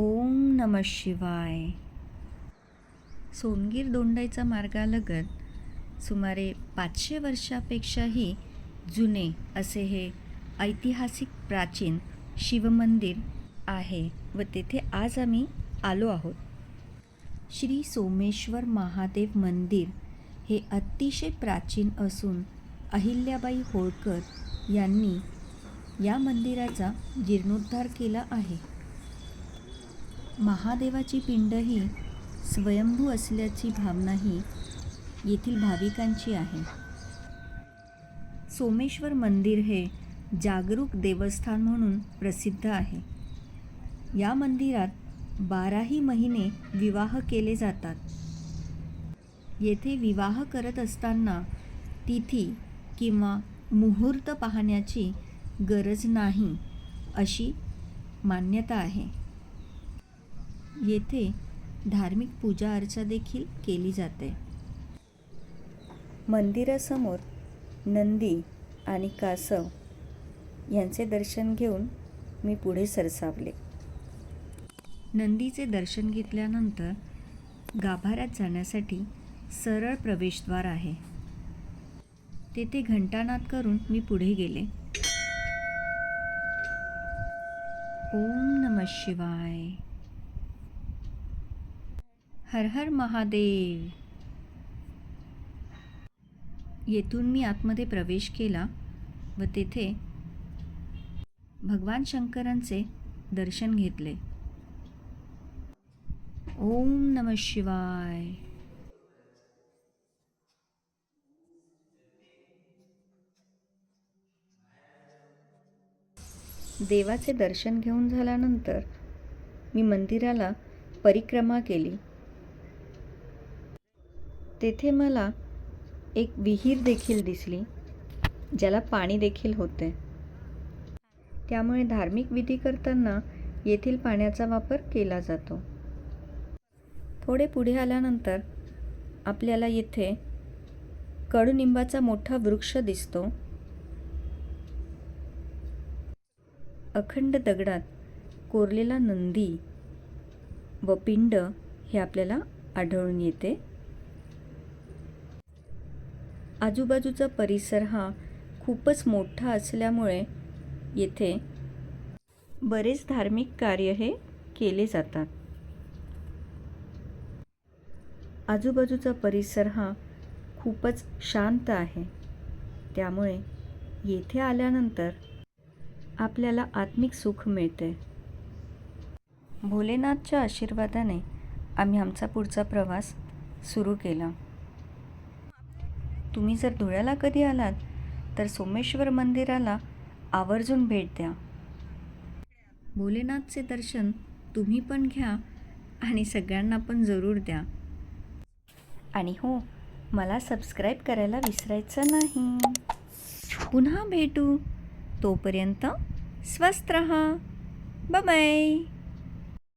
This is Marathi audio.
ओम नम शिवाय. सोनगीर दोंडाईचा मार्गालगत सुमारे पाचशे वर्षापेक्षाही जुने असे हे ऐतिहासिक प्राचीन शिवमंदिर आहे व तेथे आज आम्ही आलो आहोत. श्री सोमेश्वर महादेव मंदिर हे अतिशय प्राचीन असून अहिल्याबाई होळकर यांनी या मंदिराचा जीर्णोद्धार केला आहे. महादेवाची पिंड ही स्वयंभू असल्याची भावनाही येथील भाविकांची आहे. सोमेश्वर मंदिर हे जागरूक देवस्थान म्हणून प्रसिद्ध आहे. या मंदिरात बाराही महिने विवाह केले जातात. येथे विवाह करत असताना तिथी किंवा मुहूर्त पाहण्याची गरज नाही अशी मान्यता आहे. येथे धार्मिक पूजा अर्चा देखील केली जाते. मंदिरासमोर नंदी आणि कासव यांचे दर्शन घेऊन मी पुढे सरसावले. नंदीचे दर्शन घेतल्यानंतर गाभाऱ्यात जाण्यासाठी सरळ प्रवेशद्वार आहे. तेथे घंटानाद करून मी पुढे गेले. ओम नम शिवाय. हर हर महादेव. येथून मी आतमध्ये प्रवेश केला व तेथे भगवान शंकरांचे दर्शन घेतले. ओम नम शिवाय. देवाचे दर्शन घेऊन झाल्यानंतर मी मंदिराला परिक्रमा केली. तेथे मला एक विहीर देखील दिसली ज्याला पाणी देखील होते. त्यामुळे धार्मिक विधी करताना येथील पाण्याचा वापर केला जातो. थोडे पुढे आल्यानंतर आपल्याला येथे कडुनिंबाचा मोठा वृक्ष दिसतो. अखंड दगडात कोरलेला नंदी व पिंड हे आपल्याला आढळून येते. आजूबाजूचा परिसर हा खूपच मोठा असल्यामुळे येथे बरेच धार्मिक कार्य हे केले जातात. आजूबाजूचा परिसर हा खूपच शांत आहे. त्यामुळे येथे आल्यानंतर आपल्याला आत्मिक सुख मिळते. भोलेनाथच्या आशीर्वादाने आम्ही आमचा पुढचा प्रवास सुरू केला. तुम्ही जर धुळ्याला कधी आलात तर सोमेश्वर मंदिराला आवर्जून भेट द्या. भोलेनाथचे दर्शन तुम्ही पण घ्या आणि सगळ्यांना पण जरूर द्या. आणि हो मला सबस्क्राईब करायला विसरायचं नाही. पुन्हा भेटू. तोपर्यंत स्वस्त रहा. बाय